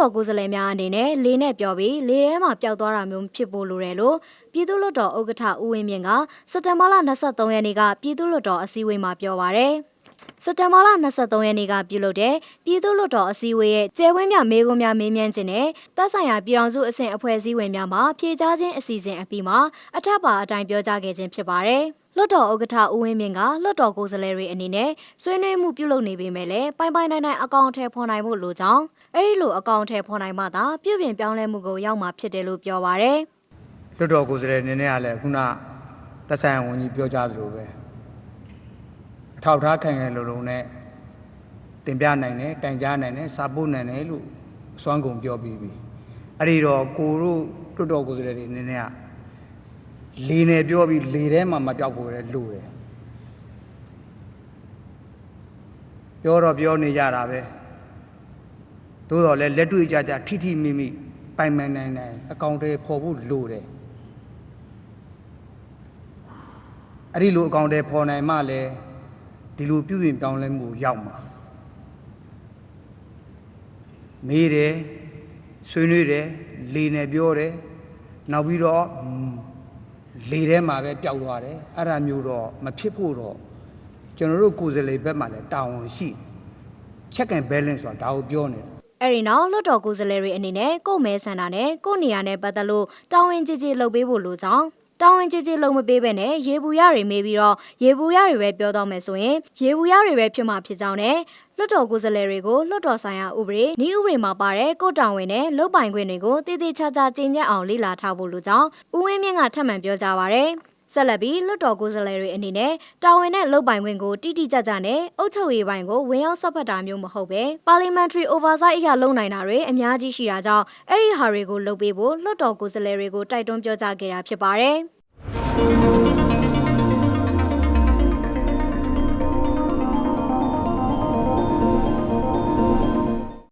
တော်ကိုယ်စားလှယ်များအနေနဲ့လေးနဲ့ပြောပြီးလေးထဲမှာပျောက်သွားတာမျိုးမဖြစ်ဖို့လိုတယ်လို့ပြည်သူ့လွှတ်တော်ဥက္ကဋ္ဌဦးဝင်းမြင့်ကစက်တဘာလ23ရက်နေ့ကပြည်သူ့လွှတ်တော်အစည်းအဝေးမှာပြောပါရယ်စက်တဘာလ23ရက်နေ့ကပြုလုပ်တဲ့ပြည်သူ့လွှတ်တော်အစည်းအဝေးရဲ့ကျယ်ဝန်းမြမေးခွန်းများမေးမြန်းခြင်းနဲ့တပ်ဆိုင်ရာပြည်ထောင်စုအဆင့်အဖွဲ့အစည်းဝင်များမှဖြေကြားခြင်းအစီအစဉ်အပြီးမှာအထက်ပါအတိုင်းပြောကြားခဲ့ခြင်းဖြစ်ပါတယ်။ လွှတ်တော်ဥက္ကဋ္ဌဦးဝင်းမြင့်ကလွှတ်တော်ကိုယ်စားလှယ်တွေအနေနဲ့ဆွေးနွေးမှုပြုလုပ်နေပေမဲ့လည်းပိုင်ပိုင်နိုင်နိုင်အကောင့်ထဲဖော်နိုင်ဖို့လိုကြောင်းအဲဒီလိုအကောင့်ထဲဖော်နိုင်မှသာပြုပြင်ပြောင်းလဲမှုကိုရောက်မှာဖြစ်တယ်လို့ပြောပါရယ်။လွတ်တော်ကိုယ်စားလှယ်အနေနဲ့ကလည်းခုနသက်ဆိုင်ရာဝန်ကြီးပြောကြားသလိုပဲအထောက်အထားခိုင်ခိုင်လုံလုံနဲ့တင်ပြနိုင်တယ်တိုင်ကြားနိုင်တယ်စာပို့နိုင်တယ်လို့အစွမ်းကုန်ပြောပြီးပြီအဲ့ဒီတော့ကိုတို့လွတ်တော်ကိုယ်စားလှယ်တွေအနေနဲ့က လေနဲ့ပြောပြီးလေထဲမှာမပြောက်ဖို့လည်းလိုတယ်ပြောတော့ပြောနေကြတာပဲသို့တော်လည်းလက်တွေ့ကြကြထိထိမိမိပိုင်ပိုင်နိုင်နိုင်အကောင့်တွေပေါ်ဖို့လိုတယ်အဲ့ဒီလိုအကောင့်တွေပေါ်နိုင်မှလည်းဒီလိုပြုပြင်ပြောင်းလဲမှုကိုရောက်မှာမေးတယ်ဆွေးနွေးတယ်လေနဲ့ပြောတယ်နောက်ပြီးတော့ဟွန်း လေထဲမှာပဲပျောက်သွားတယ်အဲ့ဒါမျိုးတော့မဖြစ်ဖို့တော့ကျွန်တော်တို့ကိုယ်စားလှယ်ဘက်မှာလည်းတာဝန်ရှိ check and balance ဆိုတာဒါကိုပြောနေတာအဲ့ဒီနောက်လွှတ်တော်ကိုယ်စားလှယ်တွေအနေနဲ့ကို့မဲဆန္ဒနဲ့ကို့နေရာနဲ့ပတ်သက်လို့တာဝန်ကြီးကြီးလုပ်ပေးဖို့လိုကြောင်း တာဝန်ကြီးကြီးလုပ်မပေးဘဲနဲ့ရေဘူးရတွေမေးပြီးတော့ရေဘူးရတွေပဲပြောတော့မယ်ဆိုရင်ရေဘူးရတွေပဲဖြစ်မှာဖြစ်ကြောင်းနဲ့လွှတ်တော်ကိုယ်စားလှယ်တွေကိုလွှတ်တော်ဆိုင်ရာဥပဒေဤဥပဒေမှာပါတဲ့ကို့တာဝန်နဲ့လုပ်ပိုင်ခွင့်တွေကိုတည်တည်ချာချာကျင့်ကြံ့အောင်လေ့လာထားဖို့လိုကြောင်းဦးဝင်းမြင့်ကထပ်မံပြောကြားပါရယ် ဆက်လက်ပြီးလွှတ်တော်ကိုယ်စားလှယ်တွေအနေနဲ့တာဝန်နဲ့လုပ်ပိုင်ခွင့်ကိုတိတိကျကျနဲ့အုပ်ချုပ်ရေးပိုင်းကိုဝင်ရောက်ဆွတ်ဖက်တာမျိုးမဟုတ်ပဲ parliamentary oversight အရာလုပ်နိုင်တာတွေအများကြီးရှိတာကြောင့်အဲ့ဒီဟာတွေကိုလုပ်ပေးဖို့လွှတ်တော်ကိုယ်စားလှယ်တွေကိုတိုက်တွန်းပြောကြားခဲ့တာဖြစ်ပါတယ်။